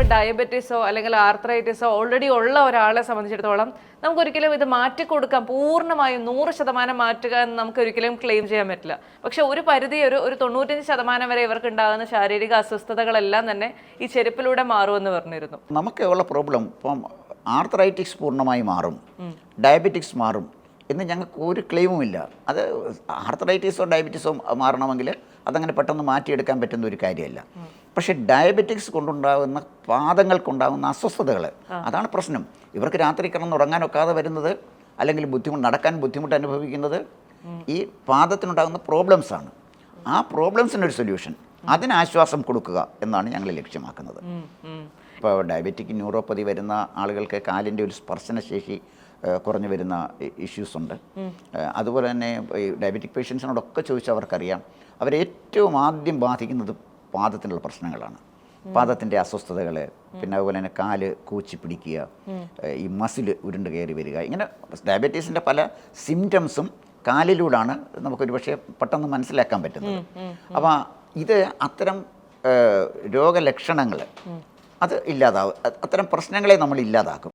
ഇപ്പോൾ ഡയബറ്റീസോ അല്ലെങ്കിൽ ആർത്രൈറ്റിസോ ഓൾറെഡി ഉള്ള ഒരാളെ സംബന്ധിച്ചിടത്തോളം നമുക്ക് ഒരിക്കലും ഇത് മാറ്റിക്കൊടുക്കാം പൂർണമായും നൂറ് ശതമാനം മാറ്റുക എന്ന് നമുക്ക് ഒരിക്കലും ക്ലെയിം ചെയ്യാൻ പറ്റില്ല. പക്ഷെ ഒരു പരിധി ഒരു ഒരു തൊണ്ണൂറ്റഞ്ച് ശതമാനം വരെ ഇവർക്ക് ഉണ്ടാകുന്ന ശാരീരിക അസ്വസ്ഥതകളെല്ലാം തന്നെ ഈ ചെരുപ്പിലൂടെ മാറുമെന്ന് പറഞ്ഞിരുന്നു. നമുക്ക് ഉള്ള പ്രോബ്ലം ഇപ്പം ആർത്രൈറ്റിക്സ് പൂർണമായി മാറും. ഡയബറ്റിക്സ് മാറും. എന്ന് ഞങ്ങൾക്ക് ഒരു ക്ലെയിമും ഇല്ല. അത് ആർത്രൈറ്റിസോ ഡയബറ്റീസോ മാറണമെങ്കിൽ അതങ്ങനെ പെട്ടെന്ന് മാറ്റിയെടുക്കാൻ പറ്റുന്ന ഒരു കാര്യമല്ല. പക്ഷേ ഡയബറ്റിക്സ് കൊണ്ടുണ്ടാകുന്ന പാദങ്ങൾക്കുണ്ടാകുന്ന അസ്വസ്ഥതകൾ അതാണ് പ്രശ്നം. ഇവർക്ക് രാത്രി കിടന്നുറങ്ങാനൊക്കാതെ വരുന്നത് അല്ലെങ്കിൽ ബുദ്ധിമുട്ട് നടക്കാൻ ബുദ്ധിമുട്ട് അനുഭവിക്കുന്നത് ഈ പാദത്തിനുണ്ടാകുന്ന പ്രോബ്ലംസാണ് ആ പ്രോബ്ലംസിനൊരു സൊല്യൂഷൻ അതിന് ആശ്വാസം കൊടുക്കുക എന്നാണ് ഞങ്ങൾ ലക്ഷ്യമാക്കുന്നത്. ഇപ്പോൾ ഡയബറ്റിക് ന്യൂറോപ്പതി വരുന്ന ആളുകൾക്ക് കാലിന്റെ ഒരു സ്പർശനശേഷി കുറഞ്ഞു വരുന്ന ഇഷ്യൂസ് ഉണ്ട്. അതുപോലെ തന്നെ ഈ ഡയബറ്റിക് പേഷ്യൻസിനോടൊക്കെ ചോദിച്ചാൽ അവർക്കറിയാം അവരേറ്റവും ആദ്യം ബാധിക്കുന്നത് പാദത്തിനുള്ള പ്രശ്നങ്ങളാണ്. പാദത്തിന്റെ അസ്വസ്ഥതകൾ പിന്നെ അതുപോലെ തന്നെ കാൽ കൂച്ചി പിടിക്കുക ഈ മസിൽ ഉരുണ്ട് കയറി വരിക ഇങ്ങനെ ഡയബറ്റീസിന്റെ പല സിംറ്റംസും കാലിലൂടെയാണ് നമുക്കൊരു പക്ഷേ പെട്ടെന്ന് മനസ്സിലാക്കാൻ പറ്റുന്നത്. അപ്പോൾ ഇത് അത്തരം രോഗലക്ഷണങ്ങൾ അത് ഇല്ലാതാവും അത്തരം പ്രശ്നങ്ങളെ നമ്മൾ ഇല്ലാതാക്കും.